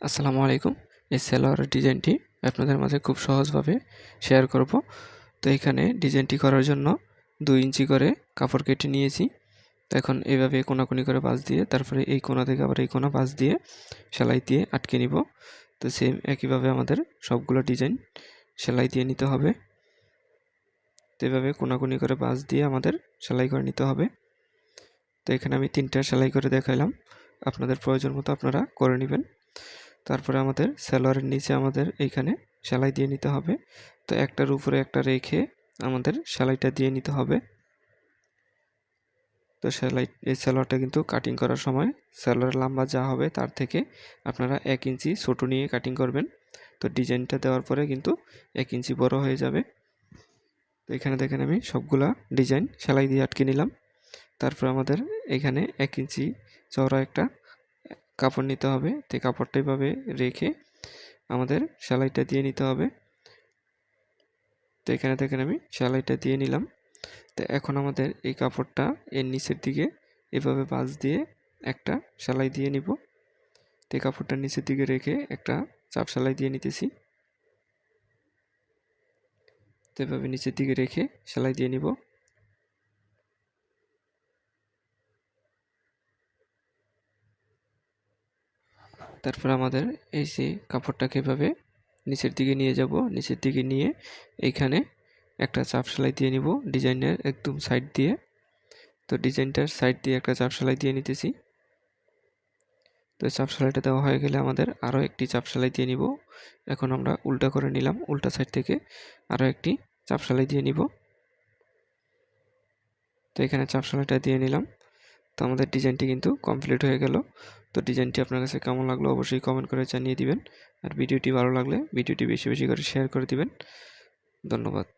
আসসালামু আলাইকুম। এই সালোয়ারের ডিজাইনটি আপনাদের মাঝে খুব সহজভাবে শেয়ার করব। তো এখানে ডিজাইনটি করার জন্য দুই ইঞ্চি করে কাপড় কেটে নিয়েছি। তো এখন এইভাবে কোনাকুনি করে বাঁশ দিয়ে, তারপরে এই কোনা থেকে আবার এই কোনা বাঁশ দিয়ে সেলাই দিয়ে আটকে নিব। তো সেম একইভাবে আমাদের সবগুলো ডিজাইন সেলাই দিয়ে নিতে হবে। তো এভাবে কোনাকুনি করে বাঁশ দিয়ে আমাদের সেলাই করে নিতে হবে। তো এখানে আমি তিনটা সেলাই করে দেখাইলাম। আপনাদের প্রয়োজন মতো আপনারা করে নেবেন। তারপরে আমাদের সালোয়ারের নিচে আমাদের এইখানে সেলাই দিয়ে নিতে হবে। তো একটার উপরে একটা রেখে আমাদের সেলাইটা দিয়ে নিতে হবে। তো সেলাই, এই সালোয়ারটা কিন্তু কাটিং করার সময় সালোয়ারের লম্বা যা হবে তার থেকে আপনারা এক ইঞ্চি ছোটো নিয়ে কাটিং করবেন। তো ডিজাইনটা দেওয়ার পরে কিন্তু এক ইঞ্চি বড় হয়ে যাবে। তো এখানে দেখেন আমি সবগুলা ডিজাইন সেলাই দিয়ে আটকে নিলাম। তারপর আমাদের এখানে এক ইঞ্চি চওড়া একটা কাপড় নিতে হবে। তো কাপড়টা এভাবে রেখে আমাদের সেলাইটা দিয়ে নিতে হবে। তো এখানে দেখেন আমি সেলাইটা দিয়ে নিলাম। তো এখন আমাদের এই কাপড়টা এর নিচের দিকে এভাবে বাজ দিয়ে একটা সেলাই দিয়ে নিব। তো কাপড়টা নিচের দিকে রেখে একটা চাপ সেলাই দিয়ে নিতেছি। তো এভাবে নিচের দিকে রেখে সেলাই দিয়ে নিব। তারপর আমাদের এই যে কাপড়টাকে এভাবে নিচের দিকে নিয়ে যাব। নিচের দিকে নিয়ে এইখানে একটা চাপ সেলাই দিয়ে নিব ডিজাইনের একদম সাইড দিয়ে। তো ডিজাইনটার সাইড দিয়ে একটা চাপ সেলাই দিয়ে নিতেছি। তো চাপ সেলাইটা দেওয়া হয়ে গেলে আমাদের আরও একটি চাপ সেলাই দিয়ে নিব। এখন আমরা উল্টা করে নিলাম, উল্টা সাইড থেকে আরও একটি চাপ সেলাই দিয়ে নিব। তো এখানে চাপ সেলাইটা দিয়ে নিলাম। তো আমাদের ডিজাইনটি কিন্তু কমপ্লিট হয়ে গেল। তো ডিজাইনটি আপনার কাছে কেমন লাগল অবশ্যই কমেন্ট করে জানিয়ে দিবেন। আর ভিডিওটি ভালো লাগলে ভিডিওটি বেশি বেশি করে শেয়ার করে দিবেন। ধন্যবাদ।